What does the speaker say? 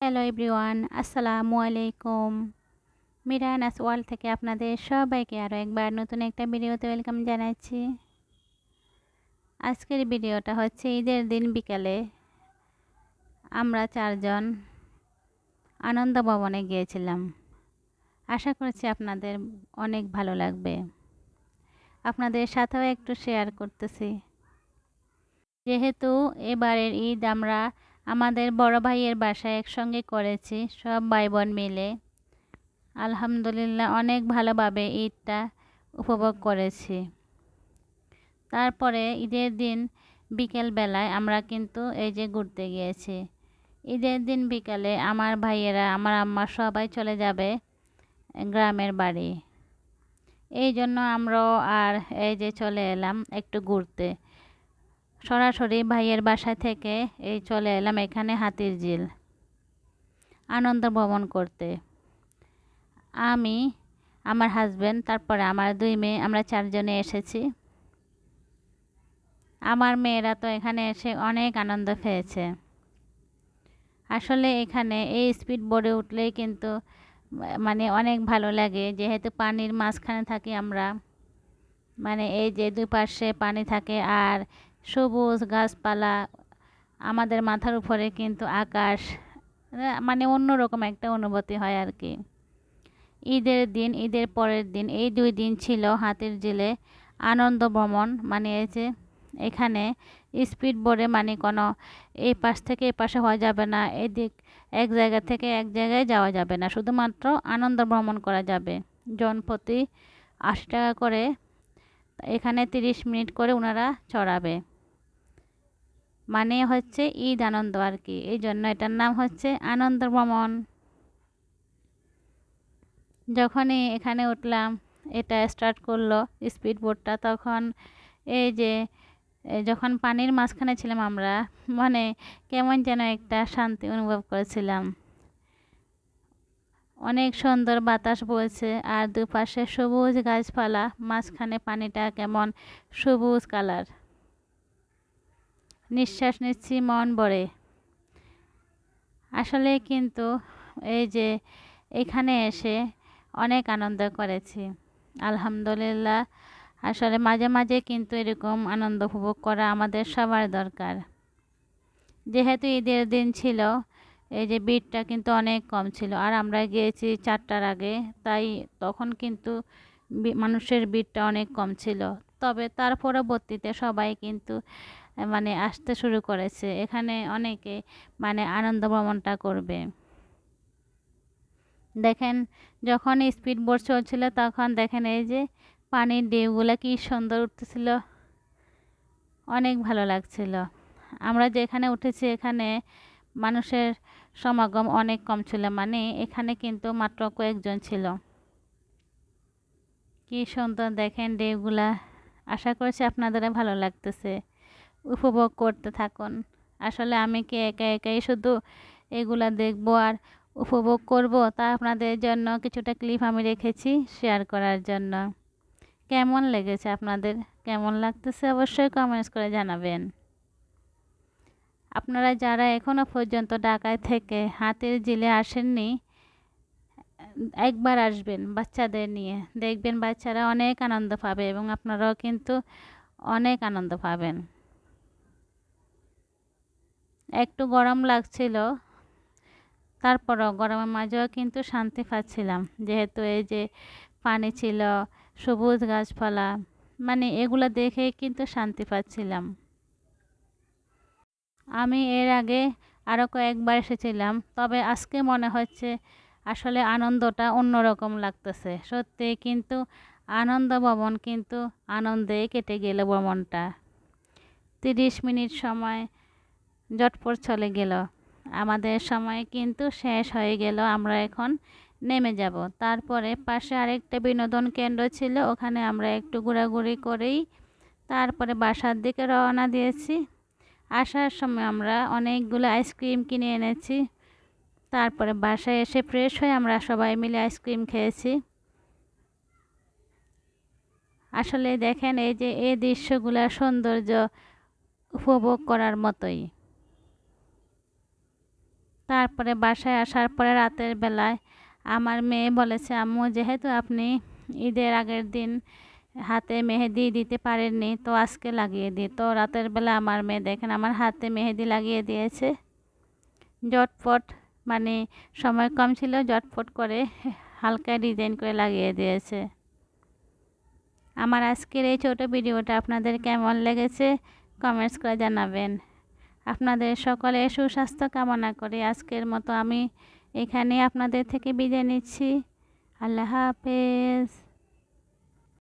Hello everyone আসসালামু আলাইকুম মিরানাস ওয়াল থেকে আপনাদের সবাইকে আরও একবার নতুন একটা ভিডিওতে ওয়েলকাম জানাচ্ছি। আজকের ভিডিওটা হচ্ছে ঈদের দিন বিকালে আমরা চারজন আনন্দ ভবনে গিয়েছিলাম। আশা করছি আপনাদের অনেক ভালো লাগবে। আপনাদের সাথেও একটু শেয়ার করতেছি। যেহেতু এবারের ঈদ আমরা আমাদের বড় ভাইয়ের বাসায় একসঙ্গে করেছি, সব ভাই বোন মিলে। আলহামদুলিল্লাহ অনেক ভালোভাবে ঈদটা উপভোগ করেছি। তারপরে ঈদের দিন বিকেল বেলায় আমরা কিন্তু এই যে ঘুরতে গিয়েছি। ঈদের দিন বিকালে আমার ভাইয়েরা, আমার আম্মা সবাই চলে যাবে গ্রামের বাড়ি। এই জন্য আমরাও আর এই যে চলে এলাম একটু ঘুরতে। সরাসরি ভাইয়ের বাসা থেকে এই চলে এলাম এখানে হাতির ঝিল। আনন্দ ভ্রমণ করতে। আমি, আমার হাজব্যান্ড তারপরে আমার দুই মেয়ে, আমরা চারজনে এসেছি। আমার মেয়েরা তো এখানে এসে অনেক আনন্দ পেয়েছে। আসলে এখানে এই স্পিড বোর্ডে উঠলেই কিন্তু মানে অনেক ভালো লাগে। যেহেতু পানির মাঝখানে থাকি আমরা মানে এই যে দুই পাশে পানি থাকে আর সবুজ গাছপালা আমাদের মাথার উপরে কিন্তু আকাশ মানে অন্যরকম একটা অনুভূতি হয় আর কি। ঈদের দিন, ঈদের পরের দিন, এই দুই দিন ছিল হাতির জেলে আনন্দ ভ্রমণ মানে এই যে এখানে স্পিড বোর্ডে মানে কোনো এই পাশ থেকে এই পাশে হওয়া যাবে না, এদিক এক জায়গা থেকে এক জায়গায় যাওয়া যাবে না, শুধুমাত্র আনন্দ ভ্রমণ করা যাবে। জনপ্রতি আশি টাকা করে এখানে তিরিশ মিনিট করে ওনারা চড়াবে। মানে হচ্ছে ঈদ আনন্দ আর কি। এই জন্য এটার নাম হচ্ছে আনন্দ ভ্রমণ। যখনই এখানে উঠলাম, এটা স্টার্ট করল স্পিড বোটটা তখন এই যে যখন পানির মাঝখানে ছিলাম আমরা মানে কেমন যেন একটা শান্তি অনুভব করেছিলাম। অনেক সুন্দর বাতাস বইছে, আর দুপাশে সবুজ গাছপালা, মাঝখানে পানিটা কেমন সবুজ কালার নিঃশ্বাস নিচ্ছি, মন ভরে। আসলে কিন্তু এই যে এখানে এসে অনেক আনন্দ করেছি। আলহামদুলিল্লাহ, আসলে মাঝে মাঝে কিন্তু এরকম আনন্দ উপভোগ করা আমাদের সবার দরকার। যেহেতু ঈদের দিন ছিল, এই যে বিটটা কিন্তু অনেক কম ছিল। আর আমরা গিয়েছি চারটার আগে, তাই তখন কিন্তু মানুষের বিটটা অনেক কম ছিল। তবে তার পরবর্তীতে সবাই কিন্তু মানে আসতে শুরু করেছে। এখানে অনেকে মানে আনন্দ ভ্রমণটা করবে। দেখেন, যখন স্পিড বোট চলছিল, তখন দেখেন এই যে পানির ঢেউগুলো কি সুন্দর উঠতেছিল। অনেক ভালো লাগছিল। আমরা যেখানে উঠেছি, এখানে মানুষের সমাগম অনেক কম ছিল। মানে এখানে কিন্তু মাত্র কয়েকজন ছিল। কি সুন্দর দেখেন ঢেউগুলা। আশা করছি আপনাদের ভালো লাগতেছে। উপভোগ করতে থাকুন। আসলে আমি কি একা একাই শুধু এগুলা দেখব আর উপভোগ করব? তা আপনাদের জন্য কিছুটা ক্লিপ আমি রেখেছি শেয়ার করার জন্য। কেমন লেগেছে আপনাদের? কেমন লাগতেছে অবশ্যই কমেন্টস করে জানাবেন। আপনারা যারা এখনও পর্যন্ত ঢাকায় থেকে হাতের জিলে আসেননি, একবার আসবেন বাচ্চাদের নিয়ে। দেখবেন বাচ্চারা অনেক আনন্দ পাবে এবং আপনারাও কিন্তু অনেক আনন্দ পাবেন। একটু গরম লাগছিল। তারপরও গরমের মাঝেও কিন্তু শান্তি পাচ্ছিলাম। যেহেতু এই যে পানি ছিল, সবুজ গাছপালা মানে এগুলো দেখে কিন্তু শান্তি পাচ্ছিলাম। আমি এর আগে আরও কয়েকবার এসেছিলাম, তবে আজকে মনে হচ্ছে আসলে আনন্দটা অন্যরকম লাগতেছে। সত্যি কিন্তু আনন্দ ভবন কিন্তু আনন্দে কেটে গেল ভ্রমণটা তিরিশ মিনিট সময় জটপট চলে গেল। আমাদের সময় কিন্তু শেষ হয়ে গেল, আমরা এখন নেমে যাব। তারপরে পাশে আরেকটা বিনোদন কেন্দ্র ছিল, ওখানে আমরা একটু ঘোরাঘুরি করেই তারপরে বাসার দিকে রওনা দিয়েছি। আসার সময় আমরা অনেকগুলো আইসক্রিম কিনে এনেছি। তারপরে বাসায় এসে ফ্রেশ হয়ে আমরা সবাই মিলে আইসক্রিম খেয়েছি। আসলে দেখেন, এই যে এই দৃশ্যগুলো সৌন্দর্য উপভোগ করার মতোই। তারপরে বাসায় আসার পরে রাতের বেলায় আমার মেয়ে বলেছে, আম্মু, যেহেতু আপনি ঈদের আগের দিন হাতে মেহেদি দিতে পারেননি, তো আজকে লাগিয়ে দিই তো রাতের বেলা আমার মেয়ে দেখেন, আমার হাতে মেহেদি লাগিয়ে দিয়েছে। জটফট মানে সময় কম ছিল জটফট করে হালকা ডিজাইন করে লাগিয়ে দিয়েছে। আমার আজকের এই ছোট ভিডিওটা আপনাদের কেমন লেগেছে? কমেন্টস করে জানাবেন। আপনাদের সকলে সুস্বাস্থ্য কামনা করে। আজকের মতো আমি এখানে আপনাদের থেকে বিদায় নিচ্ছি। আল্লাহ হাফেজ।